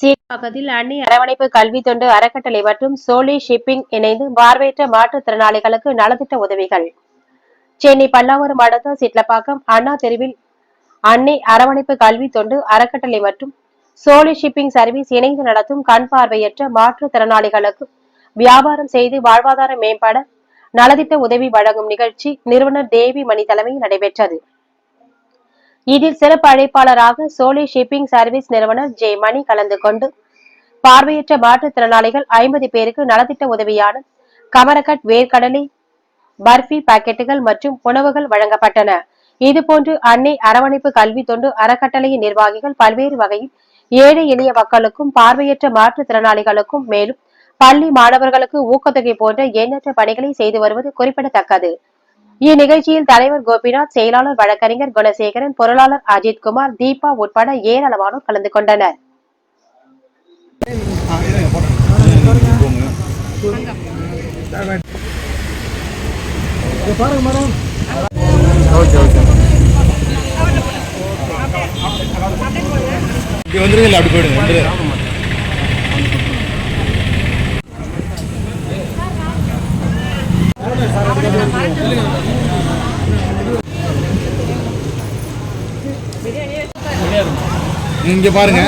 சீர்பாக்கத்தில் அன்னி அரவணைப்பு கல்வி தொண்டு அறக்கட்டளை மற்றும் சோலி ஷிப்பிங் இணைந்து பார்வையற்ற மாற்றுத்திறனாளிகளுக்கு நலத்திட்ட உதவிகள். சென்னை பல்லாவரம் அடுத்த சிட்லப்பாக்கம் அண்ணா தெருவில் அன்னை அரவணைப்பு கல்வி தொண்டு அறக்கட்டளை மற்றும் சோலி ஷிப்பிங் சர்வீஸ் இணைந்து நடத்தும் கண் பார்வையற்ற மாற்றுத்திறனாளிகளுக்கு வியாபாரம் செய்து வாழ்வாதார மேம்பட நலத்திட்ட உதவி வழங்கும் நிகழ்ச்சி நிறுவனர் தேவி மணி தலைமையில் நடைபெற்றது. இதில் சிறப்பு அழைப்பாளராக சோலி ஷிப்பிங் சர்வீஸ் நிறுவனர் ஜே மணி கலந்து கொண்டு பார்வையற்ற மாற்றுத்திறனாளிகள் ஐம்பது பேருக்கு நலத்திட்ட உதவியான கமரகட் வேர்க்கடலை பர்ஃபி பாக்கெட்டுகள் மற்றும் உணவுகள் வழங்கப்பட்டன. இதுபோன்று அன்னை அரவணைப்பு கல்வி தொண்டு அறக்கட்டளையின் நிர்வாகிகள் பல்வேறு வகையில் ஏழை எளிய மக்களுக்கும் பார்வையற்ற மாற்றுத்திறனாளிகளுக்கும் மேலும் பள்ளி மாணவர்களுக்கு ஊக்கத்தொகை போன்ற எண்ணற்ற பணிகளை செய்து வருவது குறிப்பிடத்தக்கது. இந்நிகழ்ச்சியில் தலைவர் கோபிநாத் செயலாளர் வழக்கறிஞர் குணசேகரன் பொருளாளர் அஜித்குமார் தீபா உட்பட ஏராளமானோர் கலந்து கொண்டனர். வந்துருங்க அப்படி போயிடுங்க இங்க பாருங்க.